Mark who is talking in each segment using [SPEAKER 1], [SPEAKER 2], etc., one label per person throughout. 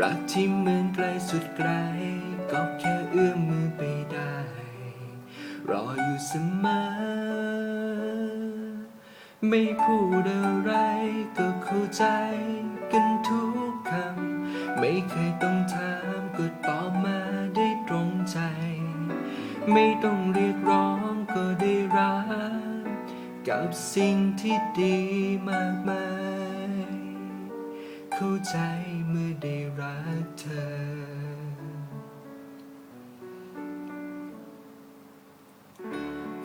[SPEAKER 1] รักที่เหมือนไกลสุดไกล ก็แค่เอื้อมมือไปได้ รออยู่เสมอ ไม่พูดอะไรก็เข้าใจกันทุกคำ ไม่เคยต้องถามก็ตอบมาได้ตรงใจ ไม่ต้องเรียกร้องก็ได้รัก กับสิ่งที่ดีมากมาย เข้าใจ เมื่อได้รักเธอ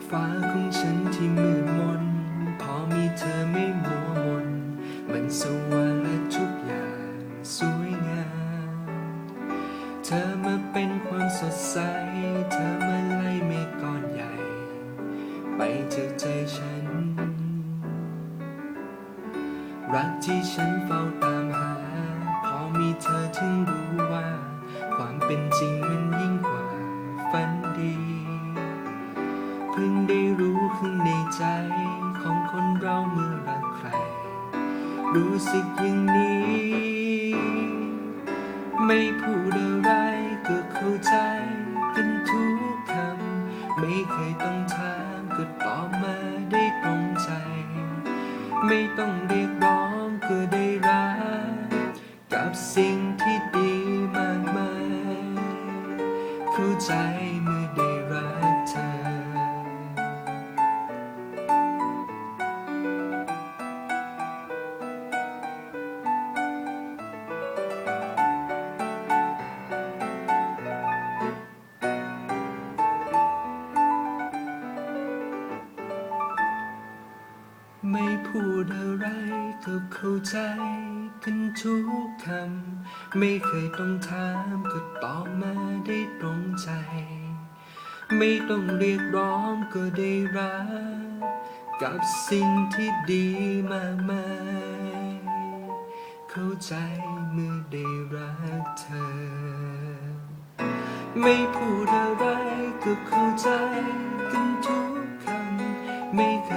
[SPEAKER 1] ฟ้าของฉันที่มืดมน พอมีเธอไม่มัวมน มันสว่างและทุกอย่างสวยงาม เธอมาเป็นความสดใส เธอมาไล่เมฆก้อนใหญ่ ไปจากใจฉัน รักที่ฉันเฝ้าตามหา มีเธอถึงรู้ว่า ความเป็นจริงมันยิ่งกว่าฝันดี เพิ่งได้รู้ข้างในใจของคนเราเมื่อรักใคร รู้สึกอย่างนี้ ไม่พูดอะไรก็เข้าใจกันทุกคำ ไม่เคยต้องถามก็ตอบมาได้ตรงใจ ไม่ต้องเรียก สิ่งที่ดีมากมายเข้าใจเมื่อได้รักเธอ ไม่พูดอะไรก็เข้าใจ กันทุกคำ ไม่เคยต้องถามก็ตอบมาได้ตรงใจ ไม่ต้องเรียกร้องก็ได้รัก กับสิ่งที่ดีมากมายเข้าใจเมื่อได้รักเธอ ไม่พูดอะไรก็เข้าใจกันทุกคำ ไม่เค